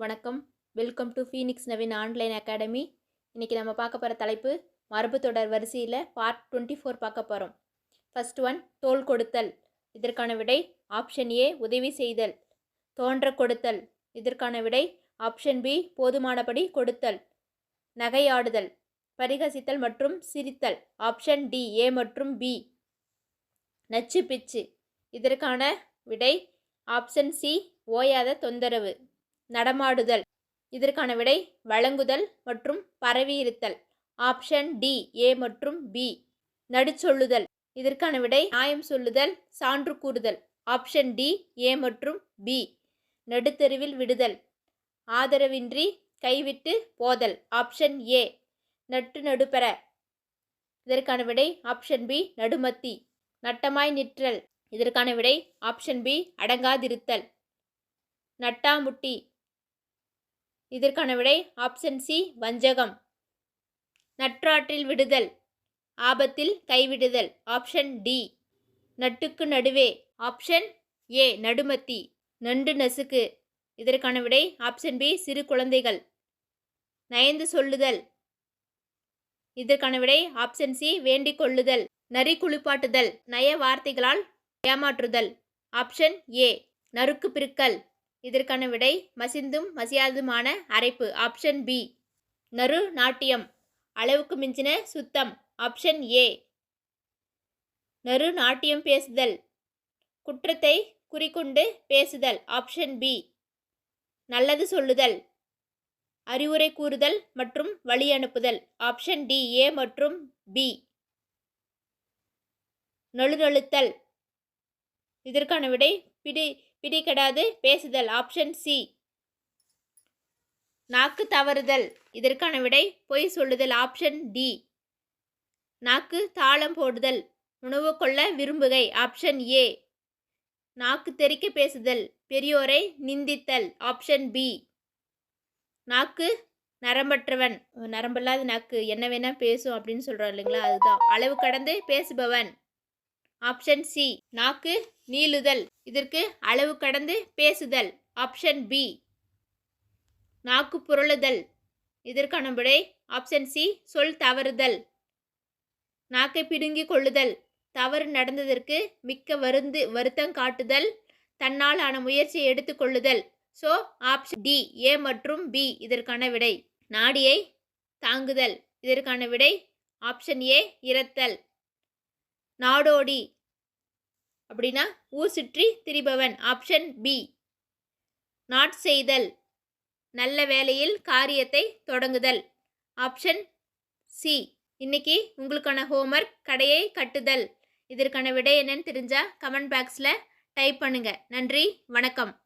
வணக்கம். Welcome to Phoenix Naveen online academy இன்றைக்கி நம்ம பார்க்க போகிற தலைப்பு மரபு தொடர் வரிசையில் பார்ட் டுவெண்ட்டி ஃபோர் பார்க்க போகிறோம் ஃபர்ஸ்ட் ஒன் தோல் கொடுத்தல். இதற்கான விடை ஆப்ஷன் ஏ உதவி செய்தல். தோன்ற கொடுத்தல். இதற்கான விடை ஆப்ஷன் பி போதுமானபடி கொடுத்தல். நகையாடுதல். பரிகசித்தல் மற்றும் சிரித்தல். ஆப்ஷன் டி ஏ மற்றும் பி நச்சு பிச்சு. இதற்கான விடை ஆப்ஷன் சி ஓயாத தொந்தரவு. நடமாடுதல். இதற்கான விடை வழங்குதல் மற்றும் பரவியிருத்தல். ஆப்ஷன் டி ஏ மற்றும் பி. நடுச்சொல்லுதல். இதற்கான விடை நியாயம் சொல்லுதல் சான்று கூறுதல். ஆப்ஷன் டி ஏ மற்றும் பி. நடுத்தெருவில் விடுதல். ஆதரவின்றி கைவிட்டு போதல். ஆப்ஷன் ஏ நட்டு நடுப்பெற இதற்கான விடை ஆப்ஷன் பி நடுமத்தி. நட்டமாய் நிற்றல். இதற்கான விடை ஆப்ஷன் பி அடங்காதிருத்தல். நட்டாமுட்டி. இதற்கான விடை ஆப்ஷன் சி வஞ்சகம். நற்றாற்றில் விடுதல். ஆபத்தில் கைவிடுதல். ஆப்ஷன் டி நட்டுக்கு நடுவே. ஆப்ஷன் ஏ நடுமத்தி. நண்டு நசுக்கு. இதற்கான விடை ஆப்ஷன் பி சிறு குழந்தைகள். நயந்து சொல்லுதல். இதற்கான விடை ஆப்ஷன் சி வேண்டிக் கொள்ளுதல். நரி குளிப்பாட்டுதல். நய வார்த்தைகளால் ஏமாற்றுதல். ஆப்ஷன் ஏ நறுக்கு பிரிக்கல். இதற்கான விடை மசிந்தும் மசியாதுமான அரைப்பு. ஆப்ஷன் பி நறு நாட்டியம். அளவுக்கு மிஞ்சின சுத்தம். ஆப்ஷன் ஏ நறு நாட்டியம் பேசுதல். குற்றத்தை குறிக்கொண்டு பேசுதல். ஆப்ஷன் பி நல்லது சொல்லுதல். அறிவுரை கூறுதல் மற்றும் வழி அனுப்புதல். ஆப்ஷன் டி ஏ மற்றும் பி நழுநழுத்தல். இதற்கான விடை பிடி பிடிக்கெடாது பேசுதல். ஆப்ஷன் சி நாக்கு தவறுதல். இதற்கான விடை பொய் சொல்லுதல். ஆப்ஷன் டி நாக்கு தாளம் போடுதல். உணவு கொள்ள விரும்புகை. ஆப்ஷன் ஏ நாக்கு தெறிக்க பேசுதல். பெரியோரை நிந்தித்தல். ஆப்ஷன் பி நாக்கு நரம்பற்றவன். நரம்பில்லாத நாக்கு. என்ன வேணால் பேசும் அப்படின்னு சொல்கிறோம் இல்லைங்களா? அதுதான். அளவு கடந்து பேசுபவன். ஆப்ஷன் சி நாக்கு நீளுதல். இதற்கு அளவு கடந்து பேசுதல். ஆப்ஷன் பி நாக்கு புரளுதல். இதற்கான விடை ஆப்ஷன் சி சொல் தவறுதல். நாக்கை பிடுங்கி கொள்ளுதல். தவறு நடந்ததற்கு மிக்க வருந்து வருத்தம் காட்டுதல். தன்னால் ஆன முயற்சியை எடுத்துக்கொள்ளுதல் ஸோ ஆப்ஷன் டி ஏ மற்றும் பி இதற்கான விடை. நாடியை தாங்குதல். இதற்கான விடை ஆப்ஷன் ஏ இரத்தல். நாடோடி. அப்படின்னா ஊர் சுற்றி திரிபவன். ஆப்ஷன் பி நாட் செய்தல். நல்ல வேலையில் காரியத்தை தொடங்குதல். ஆப்ஷன் சி இன்னைக்கு உங்களுக்கான ஹோம்ஒர்க் கடையை கட்டுதல். இதற்கான விடை என்னன்னு தெரிஞ்சால் கமெண்ட் பாக்ஸில் டைப் பண்ணுங்கள் நன்றி வணக்கம்.